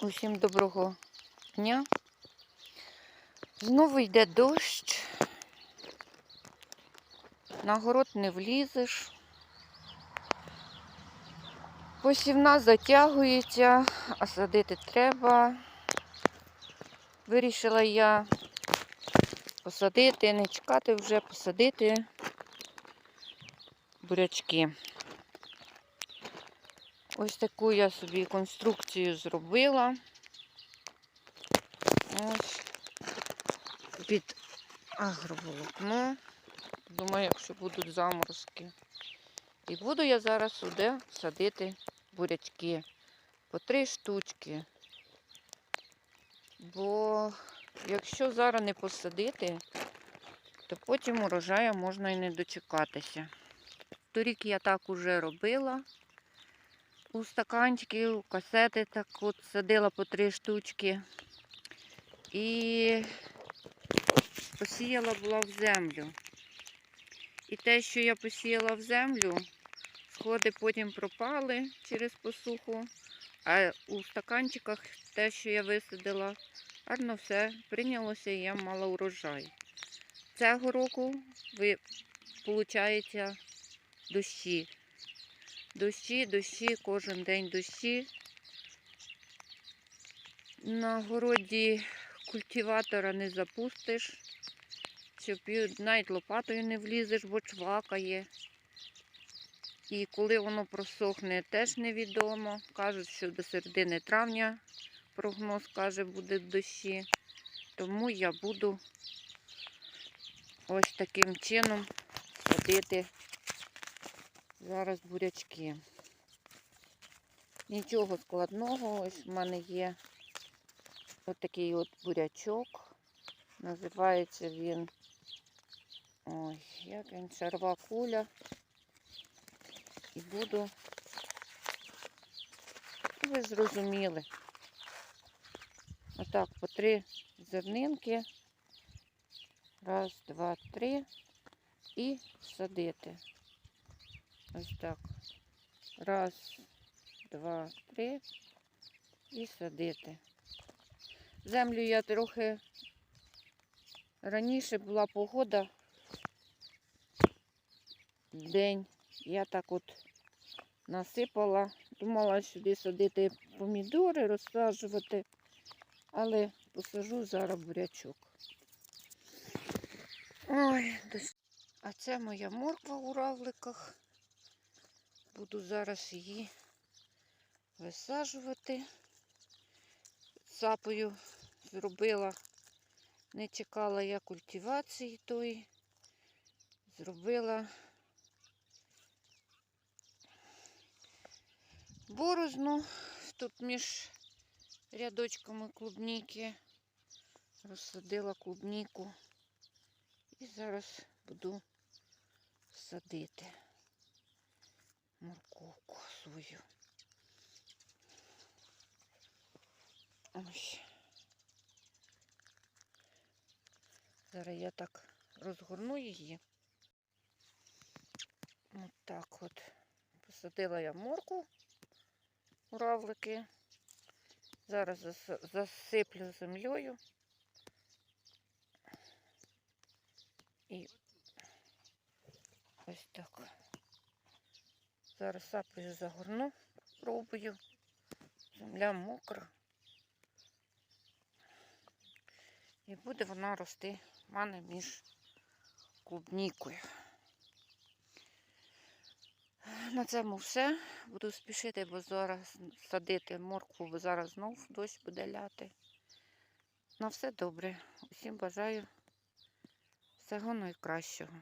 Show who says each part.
Speaker 1: Усім доброго дня. Знову йде дощ. На город не влізеш. Посівна затягується, а садити треба. Вирішила я посадити, не чекати вже, посадити бурячки. Ось таку я собі конструкцію зробила. Ось під агроволокно. Думаю, якщо будуть заморозки. І буду я зараз сюди садити бурячки по три штучки. Бо якщо зараз не посадити, то потім урожаю можна і не дочекатися. Торік я так уже робила у стаканчики, у касети так от садила по три штучки. І посіяла була в землю. І те, що я посіяла в землю, сходи потім пропали через посуху, а у стаканчиках те, що я висадила, гарно все прийнялося і я мала урожай. Цього року виходить дощі. Дощі, дощі, кожен день дощі. На городі культиватора не запустиш, навіть лопатою не влізеш, бо чвакає. І коли воно просохне, теж невідомо. Кажуть, що до середини травня прогноз каже, буде дощі. Тому я буду ось таким чином садити зараз бурячки. Нічого складного, ось в мене є ось такий от бурячок. Називається він ой, як він, шарва куля. І буду, ну, ви зрозуміли. Отак по три зернинки. Раз, два, три. І садити. Ось так. Раз, два, три. І садити. Землю я трохи раніше була погода. День. Я так от насипала. Думала сюди садити помідори, розсаджувати, але посажу зараз бурячок. Ой, а це моя морква у равликах. Буду зараз її висаджувати. Сапою зробила, не чекала я культивації тої. Зробила борозну тут між рядочками клубніки. Розсадила клубніку. І зараз буду садити морковку свою. Ось. Зараз я так розгорну її. От так от. Посадила я морку у равлики. Зараз засиплю землею. І ось так. Зараз сапою загорну, пробую. Земля мокра. І буде вона рости в мене між клубнікою. На цьому все. Буду спішити, бо зараз садити моркву, бо зараз знов дощ буде ляти. На все добре. Усім бажаю всього найкращого.